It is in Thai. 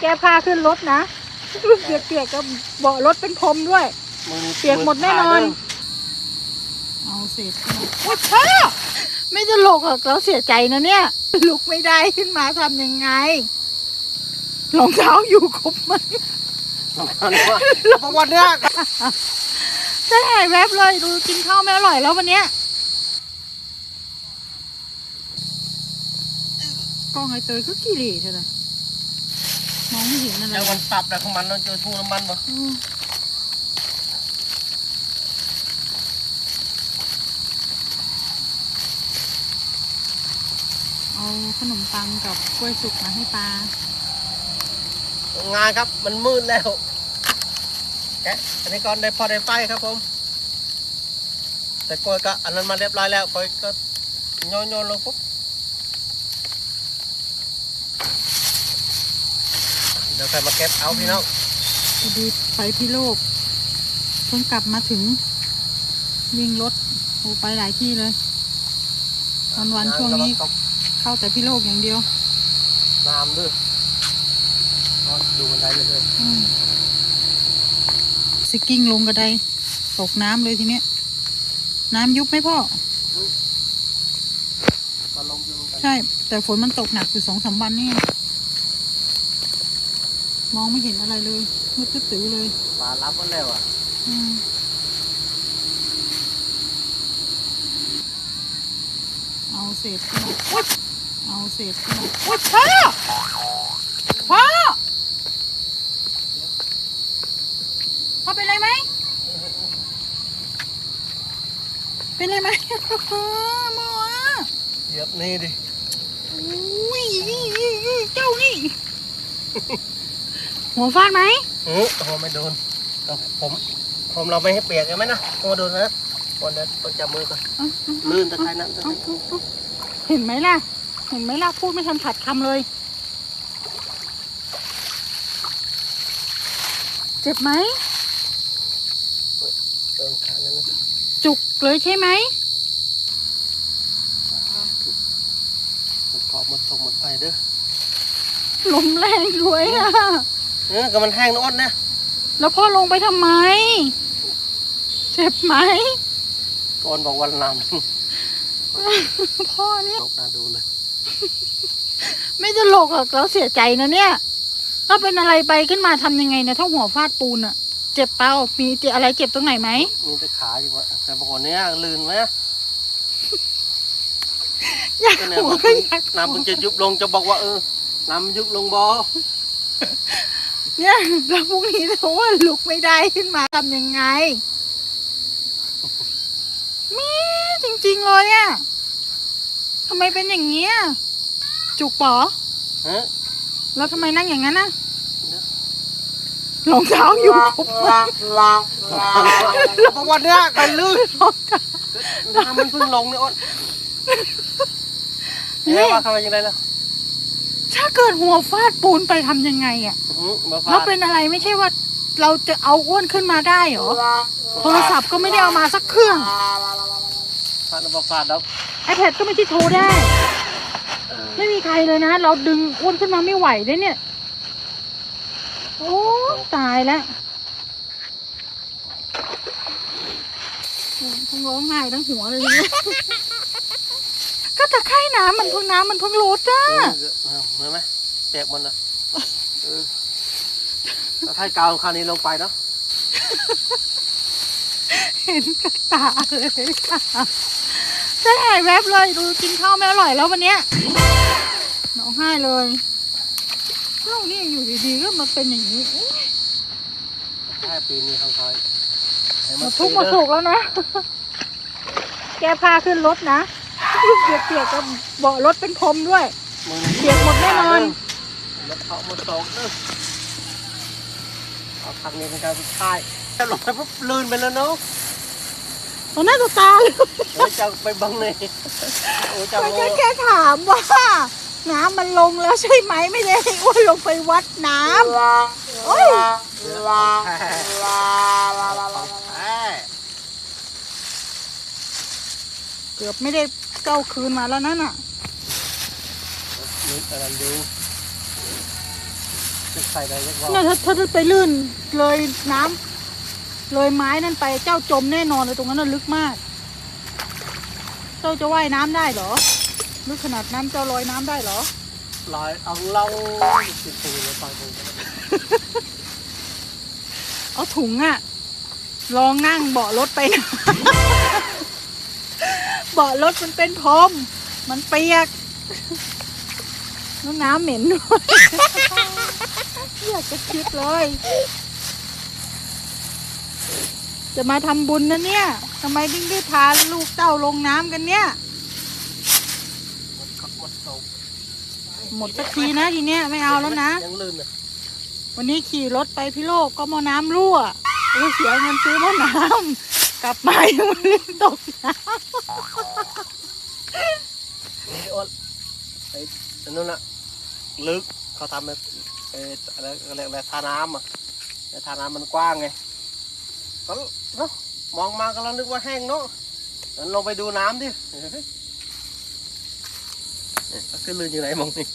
แก้ผ้าขึ้นรถนะเปียกๆก็เบาะรถเป็นพรมด้วยมึงเปียกหมดแน่นอนมึงเอาเสร็จโอ้ยพ่อไม่ตลกหรอกเราเสียใจนะเนี่ย ลุกไม่ได้ขึ้นมาทำยังไงรองเท้าอยู่ครบไหมขาดเลยว่าเอาประวัติเนี่ยใช่หายแวบเลยดูกินข้าวไม่อร่อยแล้ววันเนี้ยกล้องไอเตยก็กี่เหร่เท่าไหร่ มองไม่เห็นอะไรเจอมันสับแต่ของมันเราเจอทุ่งน้ำมันบ่อืมเอาขนมปังกับกล้วยสุกมาให้ปลางานครับมันมืดแล้วแกะอันนี้ก่อนได้พอได้ไฟครับผม แต่กล้วยก็อันนั้นมาเรียบร้อยแล้วกล้วยก็โยนโยนลงปุ๊บ เดี๋ยวใครมาเก็บเอาพี่น้องพอดีไปพี่โลกเพิ่งกลับมาถึงวิ่งรถโอ้ไปหลายที่เลยวันวันๆช่วงนี้ตกเข้าแต่พี่โลกอย่างเดียวน้ำด้วยเอาดูบันไดเลยเลยอืมสกิ้งลงกระไดตกน้ำเลยทีเนี้ยน้ำยุบไหมพ่อมาลงอยู่กันใช่ แต่ฝนมันตกหนักอยู่สองสามวันนี่ มองไม่เห็นอะไรเลยมืดตื้อๆเลยปลารับมันแล้วอะอืมเอาเศษขึ้นมาอุ๊ยเอาเศษขึ้นมาอุ๊ยพ่อพ่อพ่อเป็นไรไหมเป็นไรไหมหมอเหยียบนี่ดิอุ้ยเจ้านี่ หัวฟาดไหมเออโอ้ไม่โดนเอาผมผมเราไม่ให้เปียกใช่ไหมนะโอ้โดนนะก่อนเดี๋ยวต้องจับมือก่อนเอาเอาลื่นตะไคร้นั้นตะไคเอาร้เอาเอาเห็นไหมล่ะ เห็นไหมล่ะ พูดไม่ทันขัดคำเลย เจ็บไหมโดนขานั้นนะจุกเลยใช่ไหมหมดเกาะหมดตกหมดไปเด้อลมแรงด้วยอะ เออก็มันแห้งนะอ้นนะ แล้วพ่อลงไปทำไม เจ็บไหม ก่อนบอกวันน้ำพ่อเนี่ย ตกน่าดูเลย ไม่ตลกหรอกเราเสียใจนะเนี่ย ถ้าเป็นอะไรไปขึ้นมาทำยังไงเนี่ยถ้าหัวฟาดปูนอะเจ็บเปล่ามีเจ็บอะไรเจ็บตรงไหนไหม มีแต่ขาอยู่วะแต่บอกว่าเนี้ยลื่นไหมอยากก็เนี่ยหัวมันก็เพิ่งอยากน้ำมันจะยุบลงจะบอกว่าเออ น้ำมันยุบลงบอ เนี่ยแล้วพรุ่งนี้ถ้าว่าลุกไม่ได้ขึ้นมาทำยังไงมีจริงๆเลยอะทำไมเป็นอย่างเงี้ยจุกปอฮะแล้วทำไมนั่งอย่างนั้นนะรองเท้าอยู่ครบไหมบอกว่าเนี้ยกันลื่นรองเท้าน้ำมันเพิ่งลงเนี่ยอ้นนี่เนี่ยว่าเขาว่ายังไงล่ะ ถ้าเกิดหัวฟาดปูนไปทำยังไงอะอื้อหือบ่ฟาแล้วดเป็นอะไรไม่ใช่ว่าเราจะเอาอ้วนขึ้นมาได้เหรอ โทรศัพท์ก็ไม่ได้เอามาสักเครื่อง ฟาดแล้วบ่ฟาดแล้ว iPad ก็ไม่ใช่โทรได้ไม่มีใครเลยนะ เราดึงอ้วนขึ้นมาไม่ไหวเลยเนี่ย โอ้ตายแล้วโอ้ทั้งร้องไห้ทั้งหัวเลยทีเนี่ย ก็ตะไคร่น้ำมันเพิ่งน้ำมันเพิ่งลดอะเออเห็นไหมเปียกหมันนะเออแล้วถ้ากาวคราวนี้ลงไปเนาะเห็นกับตาเลยค่ะจะหายแวบเลยดูกินข้าวไม่อร่อยแล้ววันเนี้ยร้องไห้เลยเราเนี่ยอยู่ดีๆก็มาเป็นอย่างนี้แค่ปีนี้เขาคอยให้หมนดทุกหมปีดสุขแล้วนะ แกพาขึ้นรถนะ เปียกๆก็เบาะรถเป็นพรมด้วยมึงเปียกหมดแน่นอนรถเขาหมดสองเด้อเอาทางนี้เป็นการสุดท้ายถ้าลงไปปุ๊บลื่นไปแล้วเนาะตอนหน้าต่อตาเลยเดี๋ยวจะไปบังเลยโอ้จะมันโง่ก็แค่ถามว่า น้ำมันลงแล้วใช่ไหมไม่ได้ให้อ้วนลงไปวัดน้ำโอ้ยแพ้เกือบไม่ได้ เก้าคืนมาแล้วนั่นน่ะนึกอะไรดูจะใส่ได้ยังบอกเนี่ยถ้าถ้าไปลื่นเลยน้ำเลยไม้นั่นไปเจ้าจมแน่นอนเลยตรงนั้นน่ะลึกมาก เจ้าจะว่ายน้ำได้เหรอ ลึกขนาดนั้นเจ้าลอยน้ำได้เหรอลอยเอาเราติดตูเลยฟังดูเอาถุงอะลองนั่งเบาะรถไปนะ เบาะรถมันเป็นพรมมันเปียกแล้วน้ำเหม็นด้วยอยากจะคิดเลย จะมาทำบุญนะเนี่ยทำไมถึงได้พาลูกเต้าลงน้ำกันเนี่ยหมดสักทีนะทีเนี้ยไม่เอาแล้วนะวันนี้ขี่รถไปพิโลกก็มอน้ำรั่วเสียเงินซื้อม้อน้ำกลับมายังไม่ตกน้นี่อ้นไอ้อั นนู้นน่ะลึกเขาทำแบบไอ้อะไรอะไรอะไรทาน้ำอะแต่ทาน้ำมันกว้างไงก็เนาะมองมาก็เรานึกว่าแห้งเนาะงั้นลงไปดูน้ำดิเฮ้ยเอ๊ะขึ้นลื่นอยู่ไหนมองนี่